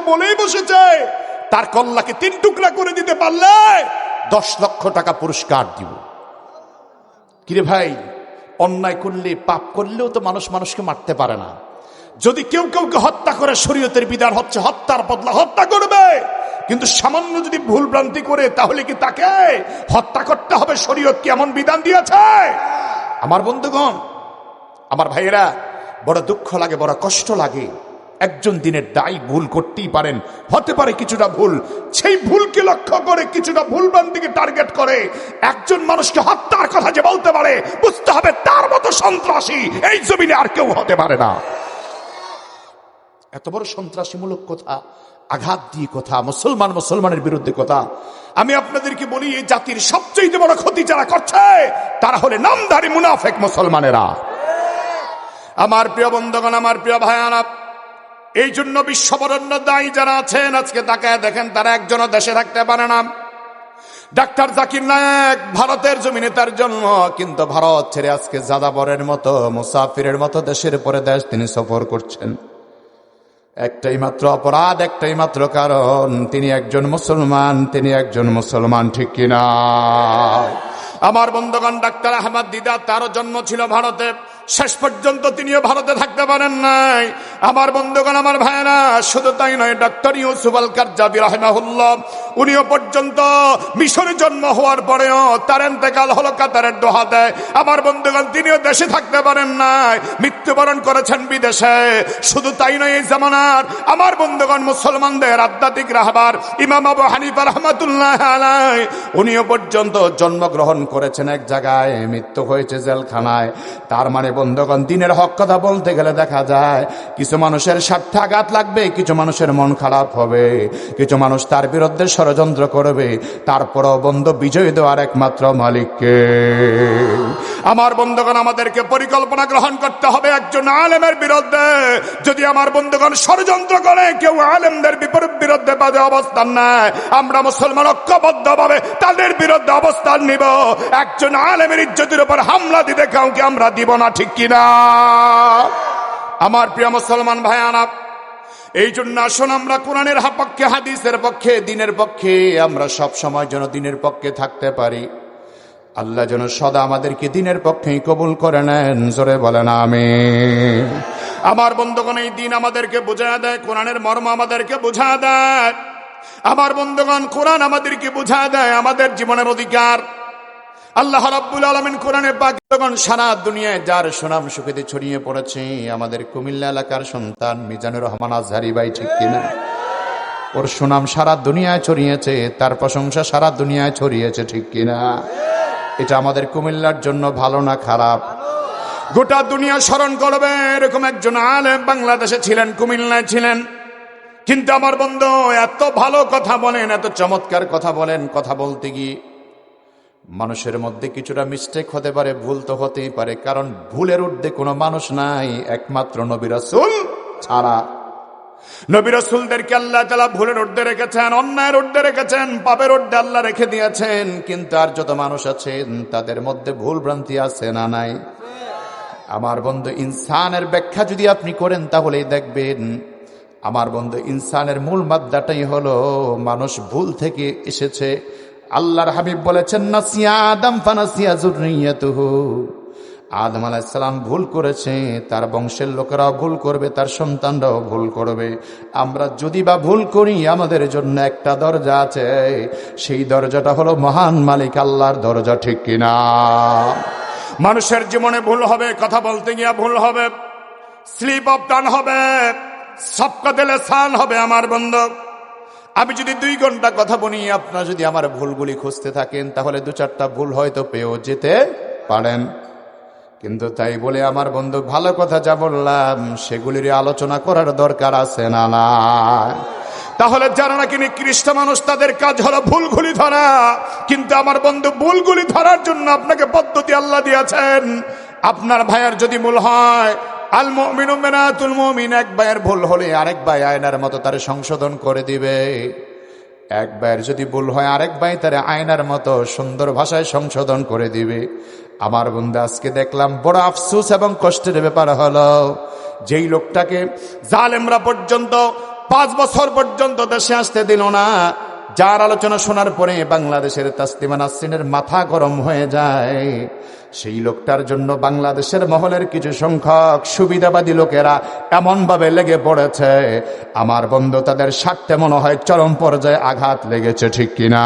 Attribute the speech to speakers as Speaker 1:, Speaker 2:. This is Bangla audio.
Speaker 1: বলেই বসেছে, তার কল্লাকে তিন টুকরা করে দিতে পারলে দশ লক্ষ টাকা পুরস্কার দিব। কিরে ভাই, অন্যায় করলে, পাপ করলেও তো মানুষ মানুষকে মারতে পারে না। যদি কেউ কাউকে হত্যা করে, শরীয়তের বিধান হচ্ছে হত্যার বদলা হত্যা করবে। কিন্তু সামান্য যদি ভুল ভ্রান্তি করে, তাহলে কি তাকে হত্যা করতে হবে? শরীয়ত কি এমন বিধান দিয়েছে? আমার বন্ধুগণ, আমার ভাইয়েরা, বড় দুঃখ লাগে, বড় কষ্ট লাগে। একজন দিনের দায়ী ভুল করতেই পারেন। হতে পারে কিছুটা ভুল। সেই ভুলকে লক্ষ্য করে কিছুটা ভুল দিকে টার্গেট করে। একজন মানুষকে হত্যার কথা যে বলতে পারে, বুঝতে হবে তার মতো সন্ত্রাসী এই জমিনে আর কেউ হতে পারে না। এত বড় সন্ত্রাসীমূলক কথা, আঘাত দিয়ে কথা, মুসলমান মুসলমানের বিরুদ্ধে কথা। আমি আপনাদেরকে বলি, এই জাতির সবচেয়ে বড় ক্ষতি যারা করছে, তারা হলে নামধারী মুনাফেক মুসলমানেরা। আমার প্রিয় বন্ধুগণ, আমার প্রিয় ভাইয়ারা এই জন্য বিশ্ববরণ্য দায়ী যারা আছেন, আজকে তাকে দেখেন তারা একজনও দেশে থাকতে পারে না। ডাক্তার জাকির নায়ক ভারতের জমিনে তার জন্ম, কিন্তু ভারত ছেড়ে আজকে যাদাবরের মতো, মুসাফিরের মতো দেশের পরে দেশ তিনি সফর করছেন। একটাই মাত্র অপরাধ, একটাই মাত্র কারণ, তিনি একজন মুসলমান, তিনি একজন মুসলমান, ঠিক কিনা? আমার বন্ধুগণ, ডাক্তার আহমদ দিদা, তারও জন্ম ছিল ভারতে। শেষ পর্যন্ত তিনিও ভারতে থাকতে পারেন নাই। আমার বন্ধুগণ, আমার ভাইয়েরা, শুধু তাই নয় ডক্টর ইউসুফ আল কার্জাবি রাহমাহুল্লাহ, উনিও পর্যন্ত মিশরে জন্ম হওয়ার পরেও তার এন্তেকাল হলো কাতারের দোহা দেয় আমার বন্ধুগণ, তিনিও দেশে থাকতে পারেন নাই, মৃত্যুবরণ করেছেন বিদেশে। শুধু তাই নয়, এই জামানার আমার বন্ধুগণ, মুসলমানদের আধ্যাত্মিক রাহবার ইমাম আবু হানিফা রহমাতুল্লাহ আলাই উনিও পর্যন্ত জন্মগ্রহণ করেছেন এক জায়গায়, মৃত্যু হয়েছে জেলখানায়। তার মানে বন্ধুগণ, দিনের হক কথা বলতে গেলে দেখা যায়, কিছু মানুষের স্বার্থে আঘাত লাগবে, কিছু মানুষের মন খারাপ হবে। কিছু মানুষ তার বিরুদ্ধে ষড়যন্ত্র করবে। তারপরও বন্ধু বিজয় দেওয়ার একমাত্র মালিককে। আমার বন্ধুগণ, আমাদেরকে পরিকল্পনা গ্রহণ করতে হবে একজন আলেমের বিরুদ্ধে। যদি আমার বন্ধুগণ ষড়যন্ত্র করে, কেউ আলেমদের বিপরীত বিরুদ্ধে বাজে অবস্থান নেয়, আমরা মুসলমান ঐক্যবদ্ধ ভাবে তাদের বিরুদ্ধে অবস্থান নিব। একজন আলেমের ইজ্জতের উপর হামলা দিতে কাউকে আমরা দিব না, ঠিক কিনা? আমার প্রিয় মুসলমান ভাইয়ানা, এই জন্য আসুন আমরা কোরআনের পক্ষে হাদিসের পক্ষে, দিনের পক্ষে, আমরা সব সময় যেন দিনের পক্ষে থাকতে পারি। আল্লাহ যেন সদা আমাদেরকে দিনের পক্ষেই কবুল করে নেন, জোরে বলেন আমি আমার বন্ধুগণ, এই দিন আমাদেরকে বোঝা দেয়, কোরআনের মর্ম আমাদেরকে বোঝা দেয়। আমার বন্ধুগণ, কোরআন আমাদেরকে বোঝা দেয়, আমাদের জীবনের অধিকার। আল্লাহ রাব্বুল আলমিন কোরআনে পাক সারা দুনিয়ায় যার সুনাম সুখেতে ছড়িয়ে পড়েছে, আমাদের কুমিল্লা এলাকার সন্তান মিজানুর রহমান আজহারি ভাই, ঠিক কিনা? ওর সুনাম সারা দুনিয়ায় ছড়িয়েছে, তার প্রশংসা সারা দুনিয়ায় ছড়িয়েছে, ঠিক কিনা? এটা আমাদের কুমিল্লার জন্য ভালো না খারাপ? গোটা দুনিয়া স্মরণ করবে, এরকম একজন আলেম বাংলাদেশে ছিলেন, কুমিল্লায় ছিলেন। কিন্তু আমার বন্ধু, এত ভালো কথা বলেন, এত চমৎকার কথা বলেন, কথা বলতে গিয়ে মানুষের মধ্যে কিছুটা মিস্টেক হতে পারে, ভুল তো হতেই পারে, কারণ ভুলের ঊর্ধ্বে কোনো মানুষ নাই, একমাত্র নবিরাসুল ছাড়া। নবিরাসুলদেরকে আল্লাহ তালা ভুলের ঊর্ধ্বে রেখেছেন, অন্যায়ের ঊর্ধ্বে রেখেছেন, পাপের ঊর্ধ্বে আল্লাহ রেখে দিয়েছেন, কিন্তু আর যত মানুষ আছেন, তাদের মধ্যে ভুল ভ্রান্তি আছে না নাই? আমার বন্ধু, ইনসানের ব্যাখ্যা যদি আপনি করেন তাহলেই দেখবেন, আমার বন্ধু, ইনসানের মূল মাদ্রাটাই হলো, মানুষ ভুল থেকে এসেছে আল্লাহর হাবিব বলেছেন, নাসিয়া আদম ফানাসিয়া জুরনিয়াতুহু আদম আলাইসালাম ভুল করেছে, তার বংশের লোকেরাও ভুল করবে, তার সন্তানরাও ভুল করবে। আমরা যদি বা ভুল করি, আমাদের জন্য একটা দরজা আছে। সেই দরজাটা হলো মহান মালিক, আল্লাহর দরজা, ঠিক কিনা মানুষের জীবনে ভুল হবে, কথা বলতে গিয়ে ভুল হবে। স্লিপ অফ টান হবে, সবকা দিলে সান হবে, আমার বন্ধু। আমি যদি দুই ঘণ্টা কথা বলি, আপনারা যদি আমার ভুলগুলি খুঁজতে থাকেন, তাহলে দু চারটা ভুল হয়তো পেয়েও যেতে পারেন। কিন্তু তাই বলে আমার বন্ধু, ভালো কথা যা বললাম, সেগুলির আলোচনা করার দরকার আছে না না। তাহলে যারা নাকি নিকৃষ্ট মানুষ, তাদের কাজ হলো ভুলগুলি ধরা। কিন্তু আমার বন্ধু, ভুলগুলি ধরার জন্য আপনাকে পদ্ধতি আল্লাহ দিয়েছেন। আপনার ভাইয়ার যদি ভুল হয় আল মুমিনু মিনাতুল মুমিন, এক ভাইয়ের ভুল হলে আরেক ভাই আয়নার মতো তার সংশোধন করে দিবে। এক ভাইয়ের যদি ভুল হয়, আরেক ভাই তার আয়নার মতো সুন্দর ভাষায় সংশোধন করে দিবে। আমার বন্ধু, আজকে দেখলাম বড় আফসুস এবং কষ্টের ব্যাপার হলো, যেই লোকটাকে জালেমরা পর্যন্ত, পাঁচ বছর পর্যন্ত দেশে আসতে দিল না যার আলোচনা শোনার পরে বাংলাদেশের তাস্তিমা নাসরিনের মাথা গরম হয়ে যায়। সেই লোকটার জন্য বাংলাদেশের মহলের কিছু সংখ্যক সুবিধাবাদী লোকেরা এমনভাবে লেগে পড়েছে। আমার বন্ধু, তাদের স্বার্থে মনে হয় চরম পর্যায়ে আঘাত লেগেছে, ঠিক কিনা?